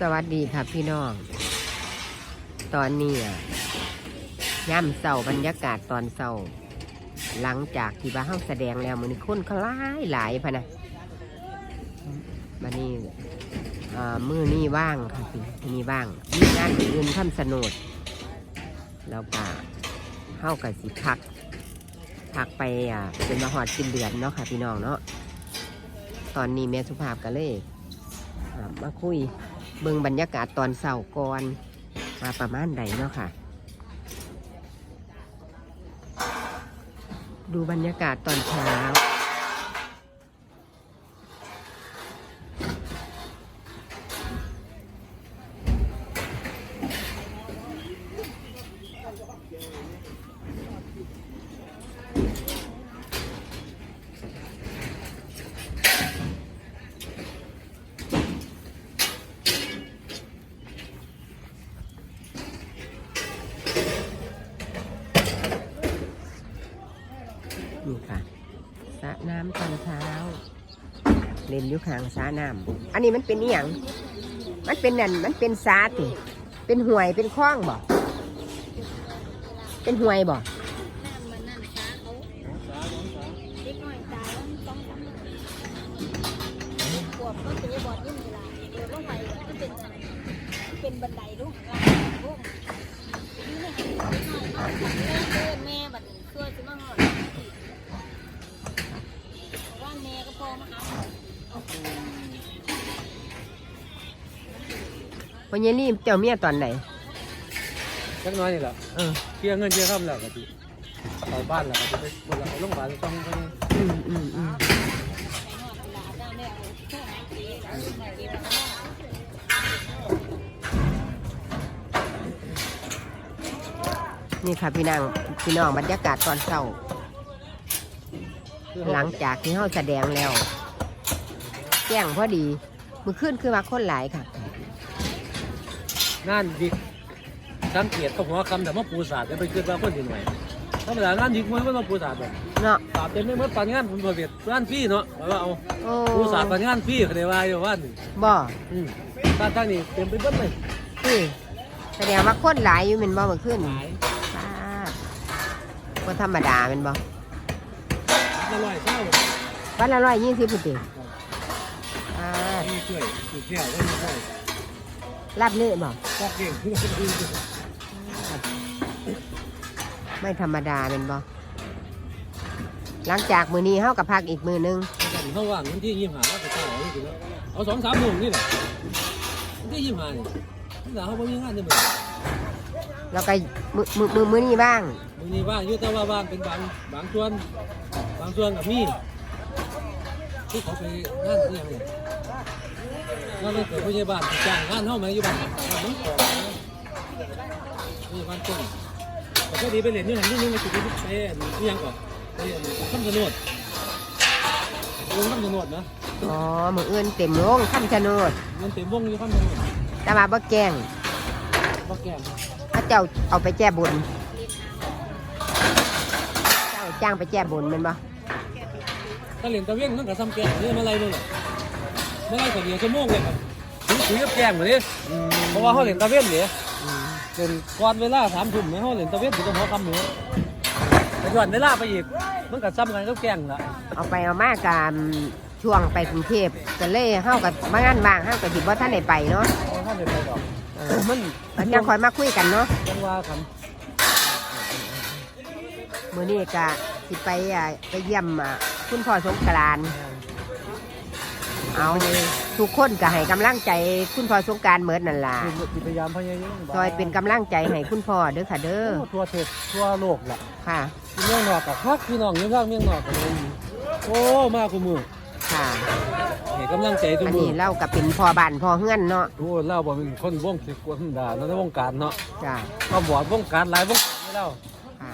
สวัสดีค่ะพี่น้อง ตอนนี้อะย่ำเศร้าบรรยากาศตอนเศร้าหลังจากที่บ้าเฮาแสดงแล้วมันนี้คนเขาหลายหลายพะนะมานี่อ่ามือนี่ว่างค่ะพี่นี่ว่างมีงานอื่นทำสนุดแล้วก็เฮากับสิพัก พักไปอ่าเป็นมาหอดกินเดือนเนาะค่ะพี่น้องเนาะตอนนี้แม่สุภาพก็เลยอ่มาคุย เบิ่งบรรยากาศตอนเสาร์ก่อนมาประมาณใดเนาะค่ะ ดูบรรยากาศตอนเช้า นี่ค่ะสระน้ำตอนเช้า เล่นอยู่ข้างสระน้ำอันนี้มันเป็นนี่ยงมันเป็นนั่นมันเป็นสาติเป็นห่วยเป็นคลองบ่เป็นห่วยบ่น้ำมันนั่นช้าเขาเล็กน้ วันนี้นี่เจ้าเมียตอนไหนจักหน้อยนี่แหละเออเคลียร์เงินเคลียร์ข้ามแล้วก็สิเข้าบ้านแล้วก็จะไปบนหลังโรงพยาบาลต้องไปอืมอืมอืมหอดเวลาได้แม่เอาเพื่อนหาปีเก็บมานี่ค่ะพี่นางพี่น้องบรรยากาศตอนเช้าหลังจากที่เขาแสดงแล้ว แจ้งพอดีมือขึ้นคือมาคนหลายค่ะ งานดิกสังเกตกับหัวคำแต่ว่าปูศาสตร์จะไปเกิดว่าคนที่หน่วยธรรมดางานดิกมันไม่มาปูศาสตร์แบบเนาะศาสตร์เต็มไม่หมดปานงานผมบอกเวียดงานฟรีเนาะแล้วเอาโอ้ปูศาสตร์ปานงานฟรีเขาได้ว่าอยู่ว่านี่บ่อืมตาทางนี้เต็มไปหมดเลยนี่แสดงว่าคนหลายอยู่เป็นบ่มือขึ้นหลายก็ธรรมดาเป็นบ่อร่อยเศร้าวันละร้อยยี่สิบพุติอ่ามีช่วยสุดแก้วก็มีช่ วยรับเนื้อบ่ฟอกเก่งไม่ธรรมดาเป็นบ่หลังจากมือนี้เฮากับพักอีกมือนึงเขาว่างวันที่ยี่สิบห้าแล้วก็เศร้าเอาอยู่แล้วเอาสองสามโมงนี่แหละวันที่ยี่สิบห้านี่นี่แหละเขาไม่มีงานเลยมึงแล้วก็มือมือมือมือนี้บ้างมึงนี่ว่างอยู่แต่ว่าว่างเป็นบางบางส่วนบางส่วนกับมีที่เขาไปงานที่ยังไง งานมันเกิดพยาบาลจ้างงานเข้ามาอยู่บ้านบ้านน้องนะพยาบาลต้นแต่ก็ดีไปเรียนนี่หันที่นี่มาจุดนี้ไปที่ยังก่อนไปข้ามถนนลงข้ามถนนนะอ๋อมืออื่นเต็มวงคำชะโนดมันเต็มวงอยู่ข้ามถนนแต่มาบ่แกงบ่แก้มพระเจ้าเอาไปแก้บนเจ้าจ้างไปแก้บนแมันบ่ถ้าเรียนตะเวนมันก็ซ้ำแก้มนี่มาไล่นู่นแห ละมาไล่กับเดียวชั่วโมงเลยครับถึงคุยกับแก้มมาดิอืมเพราะว่าเขาเรียนตะเวนเนี่ยอืมเป็นก่อนเวลาสามทุ่มเนี่ยเขาเล่นตะเวนถึงจะหัวคำหนูแต่ย้อนเวลาไปอีกมันก็ซ้ำกันก็แกล้งละเอาไปเอามากามช่วงไปกรุงเทพก็เลยเฮากับมางานว่างเฮากับสิบ่ท่านได้ไปเนาะเอาท่านไปดอกเออมันมันยังคอยมาคุยกันเนาะยังว่ากันมื้อนี้ก็สิไปอ่าไปเยี่ยมอ่าคุณพ่อสงกรานต์ เอาทุกคนก็ให้กำลังใจคุณพ่อสงกรารเหมือนนั่นล่ะคือพยายามพยายามซอยเป็นกำลังใจให้คุณพ่อเด้อค่ะเด้อโอ้ทั่วเทศทั่วโลกล่ะค่ะเมืองนอกกับพักพี่น้องอยู่ข้างเมืองนอกกันเลยโอ้มากกูมือค่ะให้กำลังใจทุกอันมืนี้อเราก็เป็นพ่อบ้านพ่อเฮือนเนาะโอ้เล่าบ่เป็นคนวงสิกวนด่าในวงการเนาะจ้าก็บอดวงการหลายวงการไม่เล่าค่ะ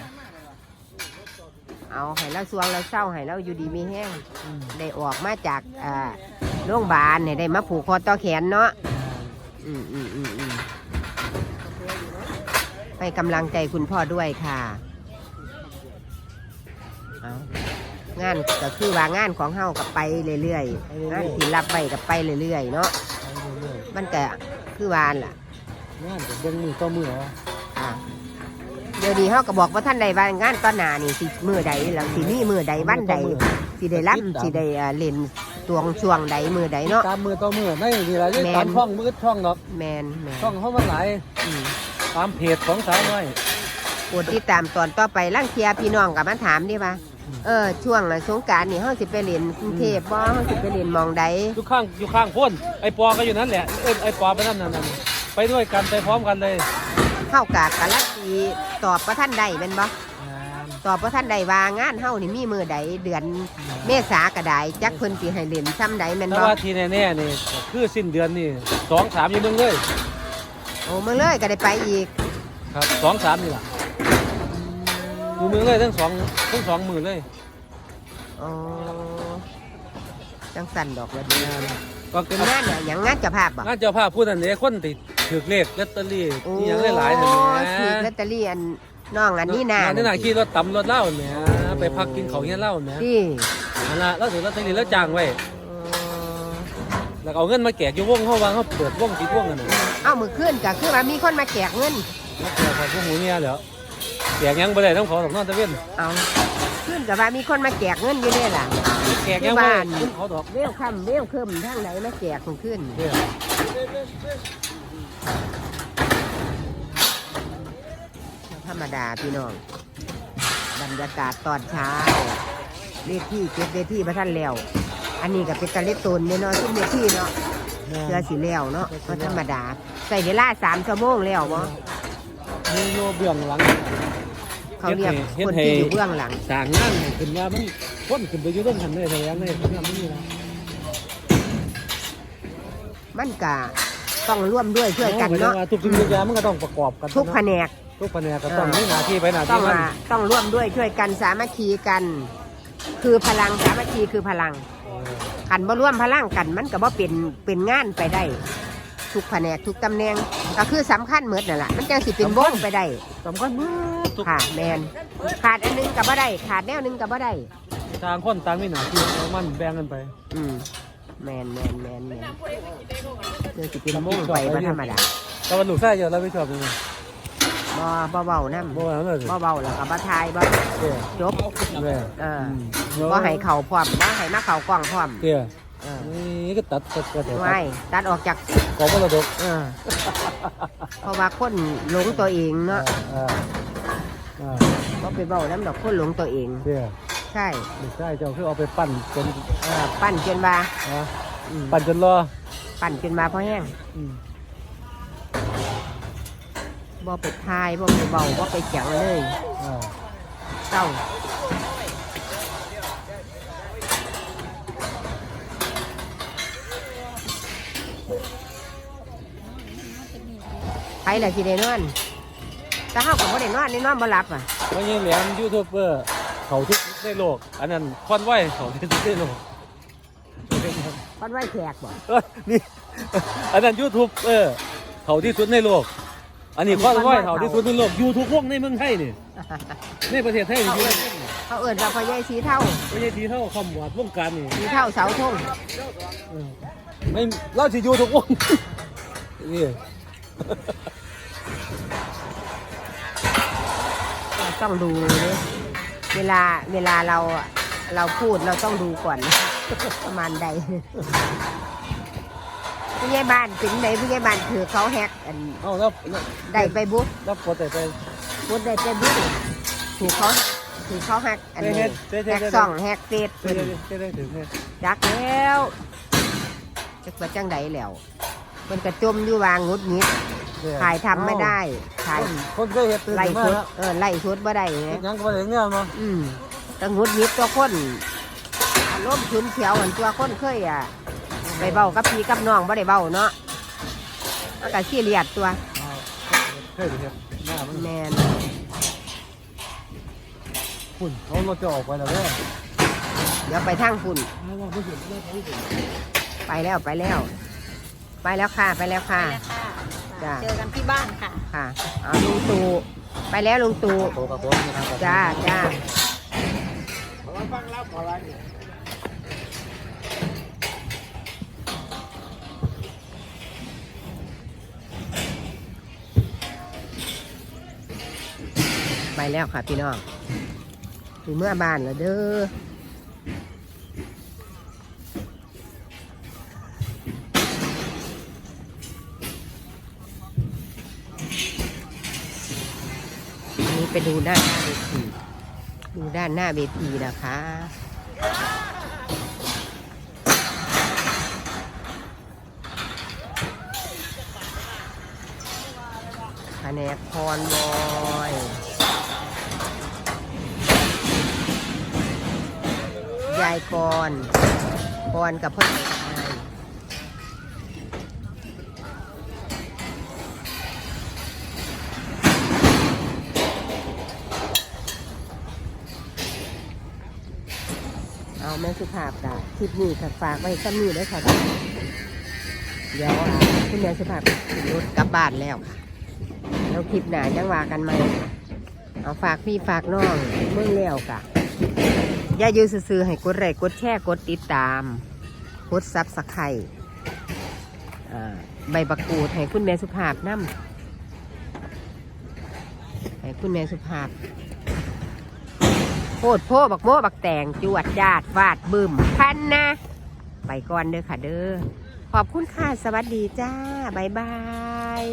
เอาให้เราสวงเราเศร้าให้เราอยู่ดีมีแห้งได้ออกมาจากอ่า โรงพยาบาลเนี่ยได้มาผูกคอต่อแขนเนาะอืมอืมอืมอืมให้กำลังใจคุณพ่อด้วยค่ะ เอางานก็คือว่างานของเฮากับไปเรื่อยๆงานที่รับไปกับไปเรื่อยๆเนาะ มันก็คือวานล่ะ งานก็เบิ่งมือต่อมือเอาอ่าเดี๋ยวนี้เขาก็บอกว่าท่านใดบ้านงานตอนหนานี่สิมือใดแล้วสิมีมือใดวันใดสิได้รับสิได้อ่าเล่น ตวงช่วงใดมือใดเนาะ ตามมือต่อมือในนี่ล่ะแม่น ตามช่องมือช่องดอกแมนแมนช่องเขามันหลายอืมตามเพจของสาวน้อยกดติดตามตอนต่อไปล่างเทียพี่น้องกับมาถามดิว่าเออช่วงสงกรารนี่เฮาสิไปเล่นกรุงเทพบ่เฮาสิไปเล่นหมองใดอยู่ข้างอยู่ข้างพ้นไอ้ปอก็อยู่นั่นแหละเอ้ยไอ้ปอไปนั่นนั่นนั่นไปด้วยกันไปพร้อมกันเลยเข้ากะกะลักสีตอบว่าท่านใดแม่นบ่ ตอบว่าท่านใดว่างานเฮานี่มีมือใดเดือนเมษากระไดจักเพิ่นสิให้เล่นซ้ำใดแม่นแต่บ่ว่าทีแน่ๆนี่คือสิ้นเดือนนี่สองสามอยู่เมืองเลยโอ้มึงเลยก็ได้ไปอีกครับสองสามนี่แหละอยู่เมืองเลยทั้งสองทั้งสองหมื่นเลยอ๋อจังสั่นดอกว่าดีก็เป็นงานเนี่ยหยังงานเจะภาพบ่งานเจ้าภาพพูดอันนี้คนติดถือเลขลอตเตอรี่โอ้นี่ยังหลายๆเนี่ยถือลอตเตอรี่อัน น้องอันนี้นานี่นาขี่รถตำรถเหล้าเนี่ยไปพักกินเขาวเงี้ยเหล้าเนี่ยที่นั่นละแล้วถือลอตเตอรี่แล้วจ้างไว้อ๋อแล้วก็เอาเงินมาแจกอยู่วงเขาวางเขาเปิดวงปิดวงกันน่ะเอ้ามือขึ้นก็คือว่ามีคนมาแจกเงินแล้วแจกของพวกหมูเนี่ยเหรอแจกยังไปได้ต้องขอสองนอนตะเวนเอาขึ้นก็ว่ามีคนมาแจกเงินอยู่นี่ล่ะแจกยังไปบ้านต้องขอดอกเวลค่ำเวลคืมทางไหนมาแจกคนขึ้น ธรรมดาพี่น้อง บรรยากาศตอนเช้าเวทีเก็บเวทีพระท่านแล้ว อันนี้ก็เป็นตะเล็ดตนเนี่ยเนาะซึ่งเวทีเนาะเสื้อสีแล้วเนาะก็ธรรมดา ใส่เวลาสามชั่วโมงแล้วบ่มีโยเบื้องหลัง เขาเรียกเฮ็ดคนให้ที่อยู่เบื้องหลังสร้างงานให้ขึ้นว่ามันคนขึ้นไปอยู่ต้นหันเลยแถวเลยทำไม่มีนะมันก็ต้องร่วมด้วยช่วยกันเนาะพรว่ทุกสิ่งทุกอย่างมันก็ต้องประกอบกัน ทุกแผนก ทุกแผนกก็ต้องมีหน้าที่ไปหน้าต้อที่งมัน มาต้องร่วมด้วยช่วยกันสามัคคีกัน คือพลังสามัคคีคือพลังขันบ่ร่วมพลังกันมันก็บ่เป็นเป็นงานไปได้ ทุกแผนกทุกตำแหน่งก็คือสำคัญเหมือนนั่นแหละมันจังสิเป็นวงไปได้สำคัญมากทุกค่ะแมนขาดอันหนึงก็บ่ได้ ขาดแนวหนึงก็บ่ได้ ต่างคนต่างมีหน้าที่เอามันแบ่งกันไป อืมแมนแมนแมนแมนเดี๋ยวสิเป็นวงไปบ่ธรรมดาแต่วันลูกชายเยอะแล้วไม่ชอบยังไง บ่บ่เบานํบ่ว่าเลยบ่เบาแล้วก็บ่ทายบ่เตี้ยจบแม่เออบ่ให้เข่าพร้อมบ่ให้มาเข่ากล้องพร้อมเตี้ยเออนี่ก็ตัดตัดตัดตัดไม่ตัดออกจากกองมรดกเออเพราะว่าคนหลงตัวเองเนาะอ่าอ่าก็ไปเบาน้ำดอกคนหลงตัวเอง เตี้ยใช่ลูกชายเจ้าคือเอาไปปั้นจนเออปั่นจนว่าอ่าอืมปั่นจนรอปั่นจนมาเพราะแห้ง อืม บ่ไปทายบ่ไปเบาบ่ไปจังเลยอ่าเศร้าไปแหละสิได้นอนแต่เฮาก็บ่ได้นอนนี่นอนบ่หลับอะเพราะงี้แหลมยูทูบเบอร์เขาทุกในโลก อันนั้นคอนไหวเขาที่สุดในโลกคอนไว้แขกบ่เอ้ยนี่อันนั้นยูทูบเออเขาที่สุดในโลก อันนี้คอนไหวเขาที่สุดในโลกยูทูบพวกในเมืองไทยนี่ในประเทศไทยนี่อยู่เขาเอิ้นว่าพ่อใหญ่สีเท่าไม่ใช่ทีเท่าคำวาดวงการนี่สีเท่าเสาธงเออไม่เล่าสิยูทุกวงนี่ต้องดูเลยเวลาเวลาเราเราพูดเราต้องดูก่อน ประมาณใด ผู้ใหญ่บ้านถึงไหนผู้ใหญ่บ้านถือเขาแฮกอันเอาแล้วแล้วได้ไปบุ๊กแล้วกดแต่ไปพูดได้ไปบุ๊กถูกเขาถือเขาแฮกอันนี้เฮ็ดเฮ็ดเฮ็แฮดกซ่องแฮกเฟซเจ๊ได้เจ๊ได้ถึงเนี่ยจักแล้วจักว่าจังใดแล้ว มันกระจมอยู่วางงุดหงิดถ่ายทำไม่ได้ถ่ายคนเคยเห็ดตื่นไล่มาชุดแล้วเออไล่ชุดบ่ได้ไงยังก็มาถึงเนี่ยมั้งอืมแตะงุดหงิดตัวคนอารมณ์ชุนเฉียวเหมือนตัวคนเคยอะ ไปเบ้ากับพี่กับน้องบ่ได้เบ้าเนาะมันก็ขี้เลียดตัวเคยเห็ดหน้ามันแมนฝุ่นเขาเราจะออกไปแล้วเนี่ยเดี๋ยวไปทางฝุ่น ไปแล้วไปแล้วไปแล้วค่ะไปแล้วค่ะไปแล้วค่ะ จ้ะ เจอกันที่บ้านค่ะ ค่ะเอาลุงตู่ไปแล้วลุงตู่โตกับผมนะครับจ้าจ้าไไปแล้วค่ะพี่น้องถึงเมื่อบ้านแล้วเด้ออันนี้ไปดูด้านหน้าเวที ดูด้านหน้าเวทีนะคะแผนกพรบอย ยายกรกรกับพ่อเอาแม่สุภาพกะคลิปนี้ค่ะฝากไว้ซ้ำนี้ด้วยค่ะ เดี๋ยวคุณแม่สุภาพขึ้นรถกลับบ้านแล้วค่ะแล้วคลิปหนาจังว่ากันไหมเอาฝากพี่ฝากน้องเมื่อแล้วกะ อย่ายื้อซื้อให้กดไลค์กดแชร์กดติดตาม กดซับสไครต์ใบบักกูดให้คุณแม่สุภาพนั่มให้คุณแม่สุภาพโพดโพบักโมบักแตงจวดจาดฟาดบึมพันนะ ไปก่อนเด้อค่ะเด้อขอบคุณค่ะ สวัสดีจ้า บ๊ายบาย